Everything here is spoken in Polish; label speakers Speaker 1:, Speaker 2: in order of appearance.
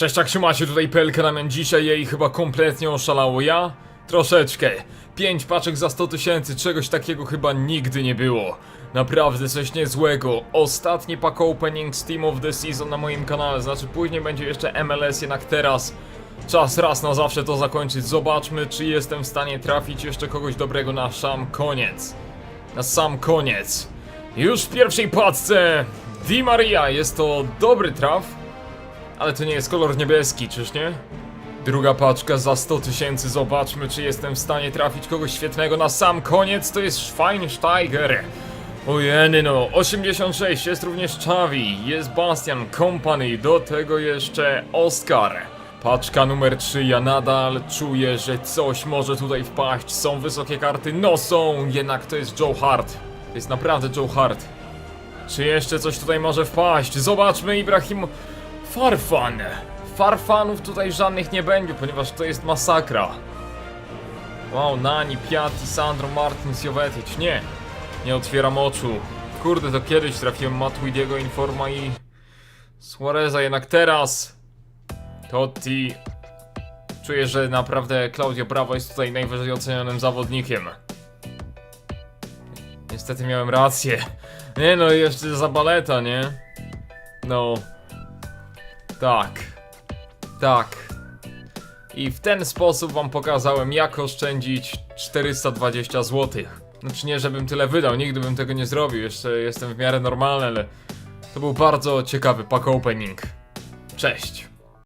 Speaker 1: Cześć, jak macie? Tutaj PLK Damian. Dzisiaj jej chyba kompletnie oszalało. Ja? Troszeczkę. 5 paczek za 100 tysięcy, czegoś takiego chyba nigdy nie było. Naprawdę coś niezłego. Ostatni pack opening Steam of the Season na moim kanale, znaczy później będzie jeszcze MLS, jednak teraz czas raz na zawsze to zakończyć. Zobaczmy, czy jestem w stanie trafić jeszcze kogoś dobrego na sam koniec. Na sam koniec. Już w pierwszej paczce Di Maria, jest to dobry traf. Ale to nie jest kolor niebieski, czyż nie? Druga paczka za 100 tysięcy, zobaczmy czy jestem w stanie trafić kogoś świetnego na sam koniec, to jest Schweinsteiger. Ojeny no, 86, jest również Xavi, jest Bastian Company, do tego jeszcze Oscar. Paczka numer 3, ja nadal czuję, że coś może tutaj wpaść, są wysokie karty, no są, jednak to jest Joe Hart. To jest naprawdę Joe Hart. Czy jeszcze coś tutaj może wpaść? Zobaczmy Ibrahim Farfan. Farfanów tutaj żadnych nie będzie, ponieważ to jest masakra. Wow, Nani, Piatti, Sandro, Martins, Jovetic. Nie, nie otwieram oczu. Kurde, to kiedyś trafiłem Matuidiego, Informa i Suareza, jednak teraz Totti. Czuję, że naprawdę Claudio Bravo jest tutaj najwyżej ocenionym zawodnikiem. Niestety miałem rację. Nie no, jeszcze za baleta, nie? No. Tak. Tak. I w ten sposób wam pokazałem, jak oszczędzić 420 zł. Znaczy nie, żebym tyle wydał, nigdy bym tego nie zrobił, jeszcze jestem w miarę normalny, ale to był bardzo ciekawy pack opening. Cześć.